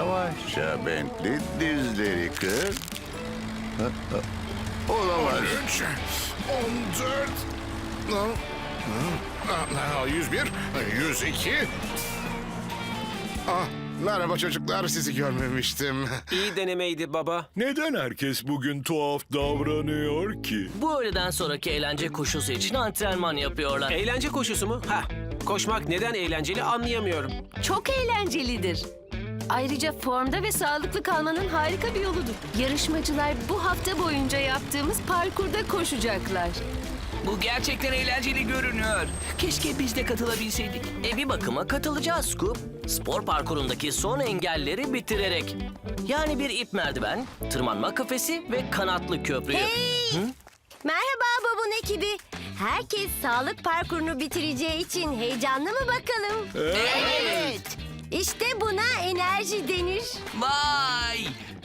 Yavaşça Bentley dizleri kır. Olamaz. 13, 14, no, no, 101, 102. Ah, merhaba çocuklar, sizi görmemiştim. İyi denemeydi baba. Neden herkes bugün tuhaf davranıyor ki? Bu öğleden sonraki eğlence koşusu için antrenman yapıyorlar. Eğlence koşusu mu? Ha. Koşmak neden eğlenceli anlayamıyorum. Çok eğlencelidir. Ayrıca formda ve sağlıklı kalmanın harika bir yoludur. Yarışmacılar bu hafta boyunca yaptığımız parkurda koşacaklar. Bu gerçekten eğlenceli görünüyor. Keşke biz de katılabilseydik. E bir bakıma katılacağız Scoop. Spor parkurundaki son engelleri bitirerek. Yani bir ip merdiven, tırmanma kafesi ve kanatlı köprüyü. Merhaba babun ekibi. Herkes sağlık parkurunu bitireceği için heyecanlı mı bakalım? Evet. İşte buna enerji denir. Vay!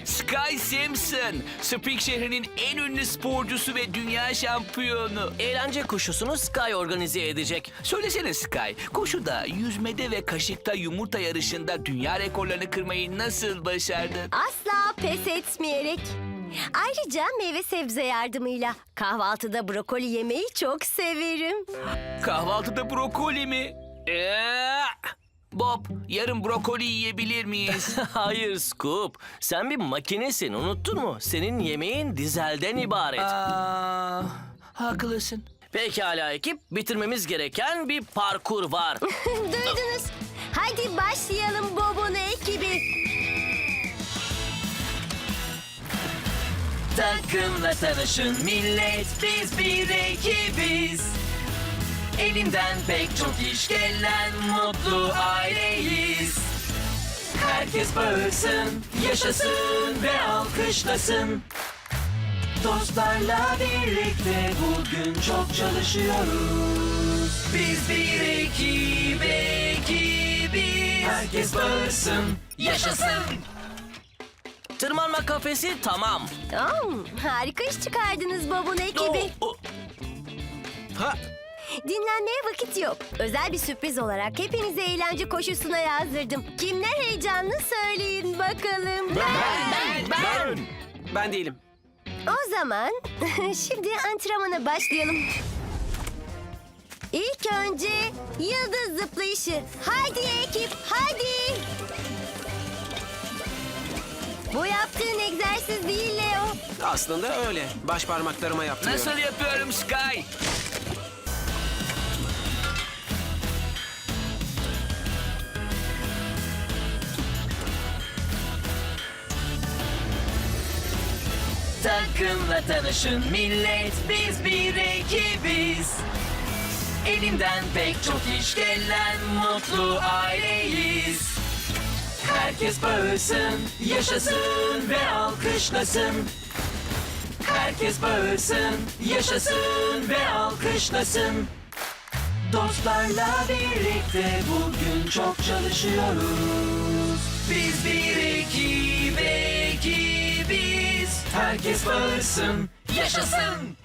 Sky Simpson, Spring şehrinin en ünlü sporcusu ve dünya şampiyonu. Eğlence koşusunu Sky organize edecek. Söylesene Sky, koşuda, yüzmede ve kaşıkta yumurta yarışında dünya rekorlarını kırmayı nasıl başardın? Asla pes etmeyerek. Ayrıca meyve sebze yardımıyla kahvaltıda brokoli yemeyi çok severim. Kahvaltıda brokoli mi? Ee, Bob, yarın brokoli yiyebilir miyiz? Hayır Scoop, sen bir makinesin unuttun mu? Senin yemeğin dizelden ibaret. Aa, haklısın. Pekala ekip, bitirmemiz gereken bir parkur var. Duydunuz. Hadi başlayalım Bob'un ekibi. Takımla tanışın millet biz bir ekibiz Elimden pek çok iş gelen mutlu aileyiz Herkes bağırsın, yaşasın ve alkışlasın Dostlarla birlikte bugün çok çalışıyoruz Biz bir ekip, ekibiz Herkes bağırsın, yaşasın Tırmanma kafesi tamam. Hmm, harika iş çıkardınız Bob'un ekibi. O- o- Ha. Dinlenmeye vakit yok. Özel bir sürpriz olarak hepinizi eğlence koşusuna yazdırdım. Kimler heyecanlı söyleyin bakalım. Ben, ben. Ben değilim. O zaman şimdi antrenmana başlayalım. İlk önce yıldız zıplayışı. Hadi ekip, hadi. Bu yaptığın egzersiz değil Leo. Aslında öyle. Baş parmaklarıma yaptırıyorum. Nasıl yapıyorum Sky? Takımla tanışın. Millet biz bir ekibiz. Elimden pek çok iş gelen mutlu aileyiz. Herkes bağırsın, yaşasın ve alkışlasın. Herkes bağırsın, yaşasın ve alkışlasın. Dostlarla birlikte bugün çok çalışıyoruz. Biz bir Herkes bağırsın, yaşasın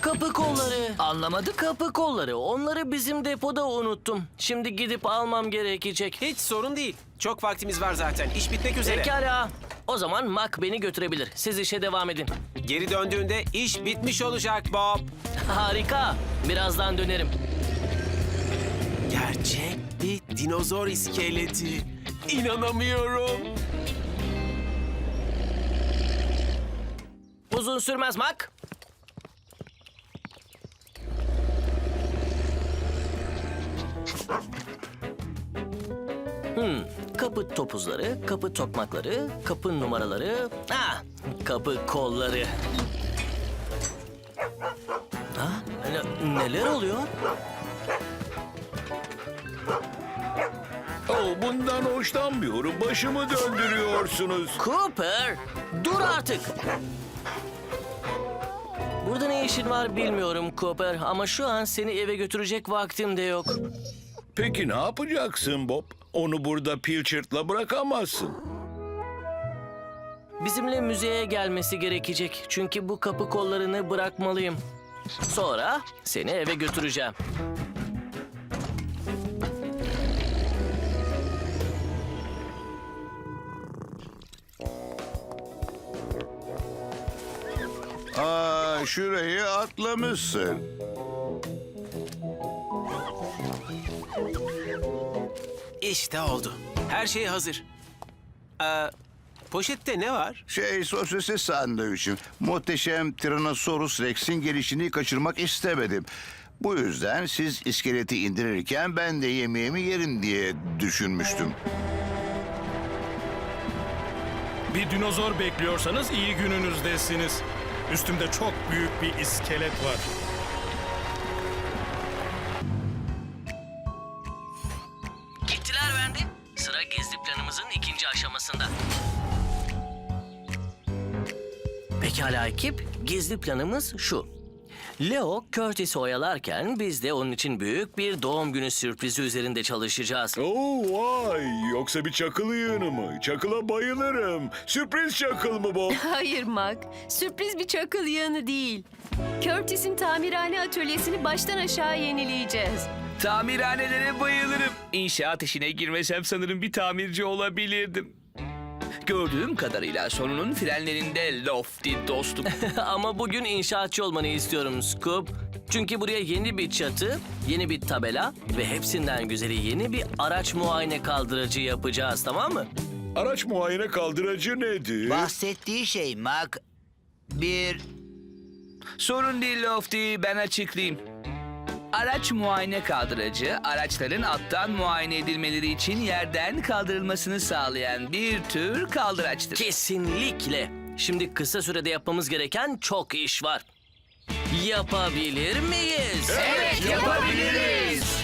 Kapı kolları. Anlamadık. Kapı kolları. Onları bizim depoda unuttum. Şimdi gidip almam gerekecek. Hiç sorun değil. Çok vaktimiz var zaten. İş bitmek üzere. Pekala. O zaman Mac beni götürebilir. Siz işe devam edin. Geri döndüğünde iş bitmiş olacak Bob. Harika. Birazdan dönerim. Gerçek bir dinozor iskeleti. İnanamıyorum. Uzun sürmez Mac. Hmm, kapı topuzları, kapı tokmakları, kapı numaraları, ah, kapı kolları. Ha, ne- neler oluyor? Hoşlanmıyorum. Başımı döndürüyorsunuz. Cooper, dur artık. Burada ne işin var bilmiyorum Cooper ama şu an seni eve götürecek vaktim de yok. Peki ne yapacaksın Bob? Onu burada Pilchard'la bırakamazsın. Bizimle müzeye gelmesi gerekecek çünkü bu kapı kollarını bırakmalıyım. Sonra seni eve götüreceğim. Aa, şurayı atlamışsın. İşte oldu. Her şey hazır. Ee, poşette ne var? Şey sosisli sandviçim. Muhteşem Tyrannosaurus Rex'in gelişini kaçırmak istemedim. Bu yüzden siz iskeleti indirirken ben de yemeğimi yerim diye düşünmüştüm. Bir dinozor bekliyorsanız iyi gününüzdesiniz. Üstümde çok büyük bir iskelet var. Gittiler Wendy. Sıra gizli planımızın ikinci aşamasında. Pekala ekip, gizli planımız şu. Leo, Curtis'i oyalarken biz de onun için büyük bir doğum günü sürprizi üzerinde çalışacağız. Oo vay yoksa bir çakıl yığını mı? Çakıla bayılırım. Sürpriz çakıl mı Bob? Hayır Mac, sürpriz bir çakıl yığını değil. Curtis'in tamirhane atölyesini baştan aşağı yenileyeceğiz. Tamirhanelere bayılırım. İnşaat işine girmesem sanırım bir tamirci olabilirdim. Gördüğüm kadarıyla sonunun frenlerinde Lofty dostum. Ama bugün inşaatçı olmanı istiyorum Scoop. Çünkü buraya yeni bir çatı, yeni bir tabela ve hepsinden güzeli yeni bir araç muayene kaldırıcı yapacağız tamam mı? Araç muayene kaldıracı nedir? Bahsettiği şey Mac bir Sorun değil Lofty, ben açıklayayım. Araç muayene kaldırıcı, araçların alttan muayene edilmeleri için yerden kaldırılmasını sağlayan bir tür kaldıraçtır. Kesinlikle. Şimdi kısa sürede yapmamız gereken çok iş var. Yapabilir miyiz? Evet, yapabiliriz.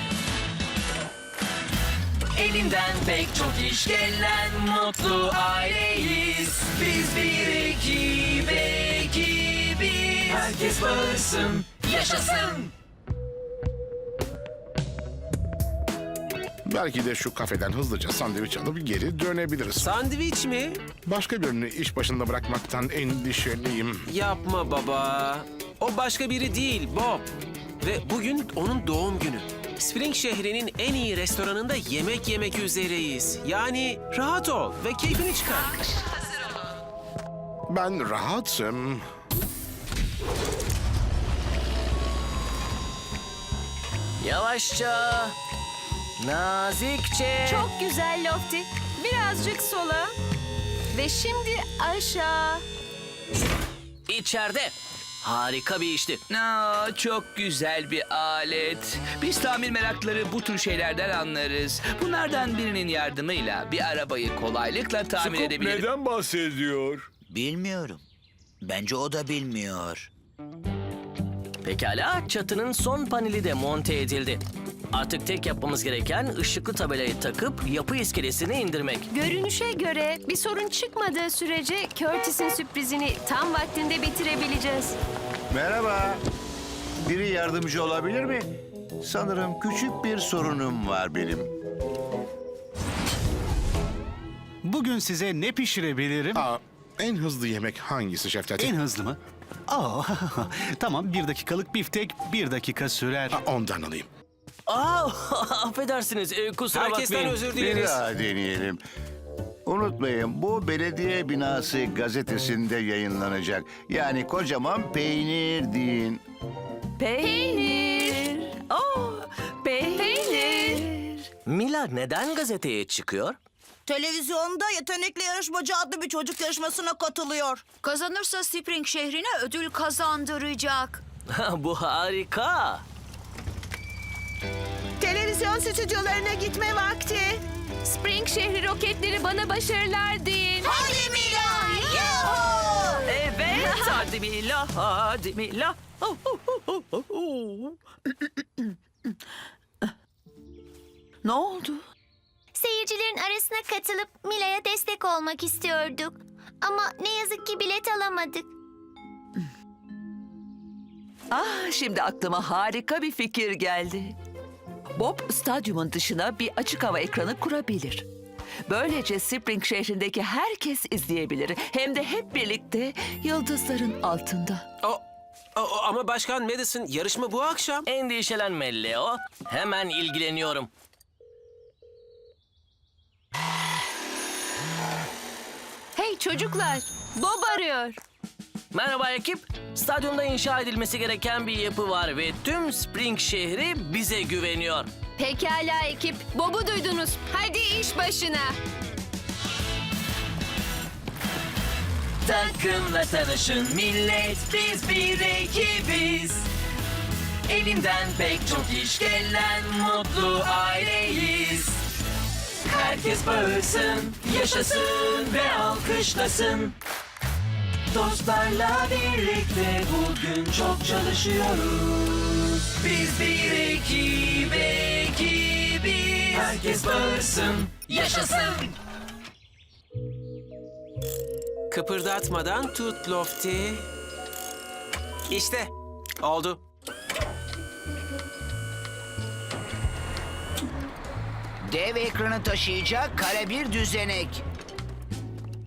Elinden pek çok iş gelen mutlu aileyiz. Biz bir ekip ekibiz. Herkes bağırsın, yaşasın. Belki de şu kafeden hızlıca sandviç alıp geri dönebiliriz. Sandviç mi? Başka birini iş başında bırakmaktan endişeliyim. Yapma baba. O başka biri değil Bob. Ve bugün onun doğum günü. Spring şehrinin en iyi restoranında yemek yemek üzereyiz. Yani rahat ol ve keyfini çıkar. Ben rahatım. Yavaşça, nazikçe. Çok güzel Lofty. Birazcık sola. Ve şimdi aşağı. içeride. Harika bir işti. Aa, çok güzel bir alet. Biz tamir merakları bu tür şeylerden anlarız. Bunlardan birinin yardımıyla bir arabayı kolaylıkla tamir Scoop edebiliriz. neden bahsediyor? bilmiyorum. Bence o da bilmiyor. Pekala, çatının son paneli de monte edildi. Artık tek yapmamız gereken ışıklı tabelayı takıp yapı iskelesini indirmek. Görünüşe göre bir sorun çıkmadığı sürece Curtis'in sürprizini tam vaktinde bitirebileceğiz. Merhaba. Biri yardımcı olabilir mi? Sanırım küçük bir sorunum var benim. Bugün size ne pişirebilirim? Aa, en hızlı yemek hangisi Şef Tati? En hızlı mı? Aa, tamam bir dakikalık biftek bir dakika sürer. Ha, Ondan alayım. Aa, affedersiniz, e, kusura Herkesten bakmayın. özür Bir dileriz. daha deneyelim. Unutmayın bu belediye binası gazetesinde yayınlanacak. Yani kocaman peynir deyin. Peynir. Oh, peynir. Mila neden gazeteye çıkıyor? Televizyonda yetenekli yarışmacı adlı bir çocuk yarışmasına katılıyor. Kazanırsa Spring şehrine ödül kazandıracak. Bu harika. Televizyon stüdyolarına gitme vakti. Spring şehri roketleri bana başarılar deyin. Hadi Mila! Evet, hadi Mila, hadi Mila. Ne oldu? Seyircilerin arasına katılıp Mila'ya destek olmak istiyorduk. Ama ne yazık ki bilet alamadık. Ah şimdi aklıma harika bir fikir geldi. Bob stadyumun dışına bir açık hava ekranı kurabilir. Böylece Spring şehrindeki herkes izleyebilir. Hem de hep birlikte yıldızların altında. O, o- ama Başkan Madison yarışma bu akşam. Endişelenme Leo, hemen ilgileniyorum. Hey çocuklar, Bob arıyor. Merhaba ekip. Stadyumda inşa edilmesi gereken bir yapı var ve tüm Spring şehri bize güveniyor. Pekala ekip. Bob'u duydunuz. Hadi iş başına. Takımla tanışın millet biz bir ekibiz. Elinden pek çok iş gelen mutlu aileyiz. Herkes bağırsın, yaşasın ve alkışlasın. Dostlarla birlikte bugün çok çalışıyoruz. Biz bir ekip, ekibiz. Herkes bağırsın, yaşasın. Kıpırdatmadan tut Lofty. İşte oldu. Dev ekranı taşıyacak kare bir düzenek.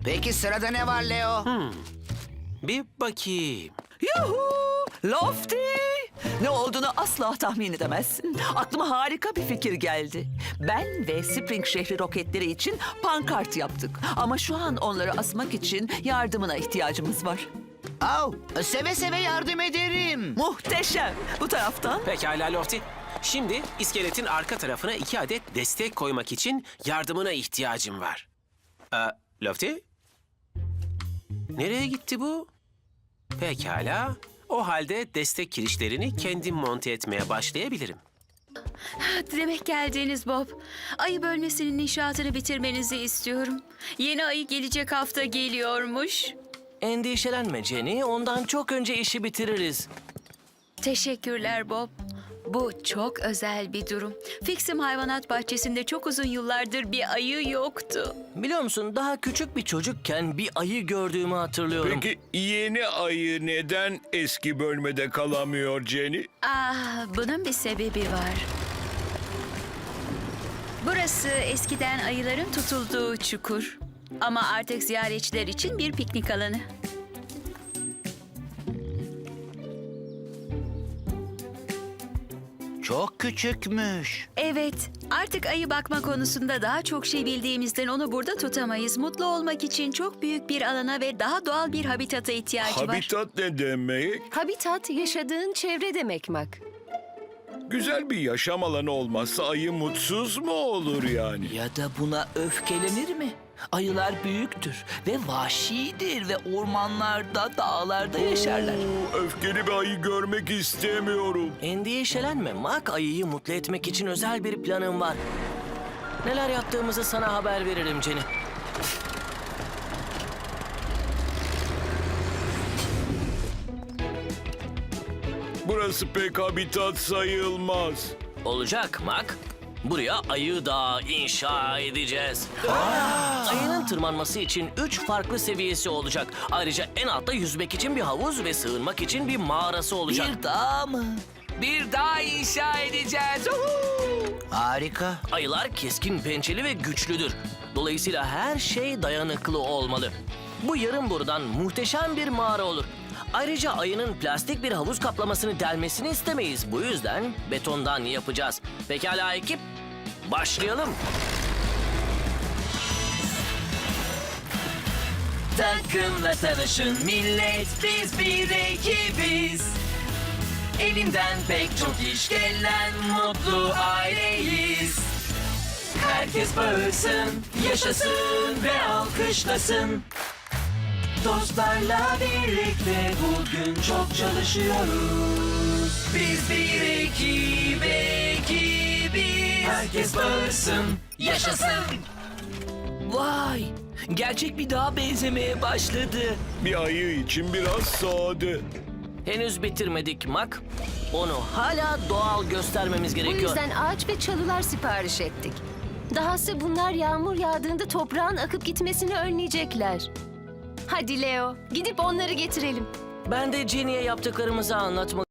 Peki sırada ne var Leo? Bir bakayım. Yuhu! Lofty! Ne olduğunu asla tahmin edemezsin. Aklıma harika bir fikir geldi. Ben ve Spring şehri roketleri için pankart yaptık. Ama şu an onları asmak için yardımına ihtiyacımız var. Au, seve seve yardım ederim. Muhteşem! Bu taraftan Pekala Lofty. Şimdi iskeletin arka tarafına iki adet destek koymak için yardımına ihtiyacım var. Ee, Lofty? Nereye gitti bu? Pekala. O halde destek kirişlerini kendim monte etmeye başlayabilirim. Demek geldiniz Bob. Ayı bölmesinin inşaatını bitirmenizi istiyorum. Yeni ayı gelecek hafta geliyormuş. Endişelenme Jenny, ondan çok önce işi bitiririz. Teşekkürler Bob. Bu çok özel bir durum. Fixim hayvanat bahçesinde çok uzun yıllardır bir ayı yoktu. Biliyor musun daha küçük bir çocukken bir ayı gördüğümü hatırlıyorum. Peki yeni ayı neden eski bölmede kalamıyor Jenny? Ah, bunun bir sebebi var. Burası eskiden ayıların tutulduğu çukur. Ama artık ziyaretçiler için bir piknik alanı. Çok küçükmüş. Evet, artık ayı bakma konusunda daha çok şey bildiğimizden onu burada tutamayız. Mutlu olmak için çok büyük bir alana ve daha doğal bir habitata ihtiyacı var. Habitat ne demek? Habitat yaşadığın çevre demek Mak. Güzel bir yaşam alanı olmazsa ayı mutsuz mu olur yani? Ya da buna öfkelenir mi? Ayılar büyüktür ve vahşidir ve ormanlarda, dağlarda yaşarlar. Oo, öfkeli bir ayı görmek istemiyorum. Endişelenme, Mak ayıyı mutlu etmek için özel bir planım var. Neler yaptığımızı sana haber veririm Jenny. Burası pek habitat sayılmaz. Olacak Mak. Buraya ayı dağı inşa edeceğiz. Ayının tırmanması için üç farklı seviyesi olacak. Ayrıca en altta yüzmek için bir havuz ve sığınmak için bir mağarası olacak. Bir dağ mı? Bir dağ inşa edeceğiz. Uhu! Harika. Ayılar keskin pençeli ve güçlüdür. Dolayısıyla her şey dayanıklı olmalı. Bu yarım borudan muhteşem bir mağara olur. Ayrıca ayının plastik bir havuz kaplamasını delmesini istemeyiz. Bu yüzden betondan yapacağız. Pekala ekip, başlayalım. Takımla tanışın millet, biz bir ekibiz. Elinden pek çok iş gelen mutlu aileyiz. Herkes bağırsın, yaşasın ve alkışlasın. Dostlarla birlikte bugün çok çalışıyoruz. Biz bir ekip, Herkes bağırsın, yaşasın. Vay! Gerçek bir dağa benzemeye başladı. Bir ayı için biraz sade. Henüz bitirmedik Mak. Onu hala doğal göstermemiz Bu gerekiyor. yüzden ağaç ve çalılar sipariş ettik. Dahası bunlar yağmur yağdığında toprağın akıp gitmesini önleyecekler. Hadi Leo, gidip onları getirelim. Ben de Jenny'e yaptıklarımızı anlatmak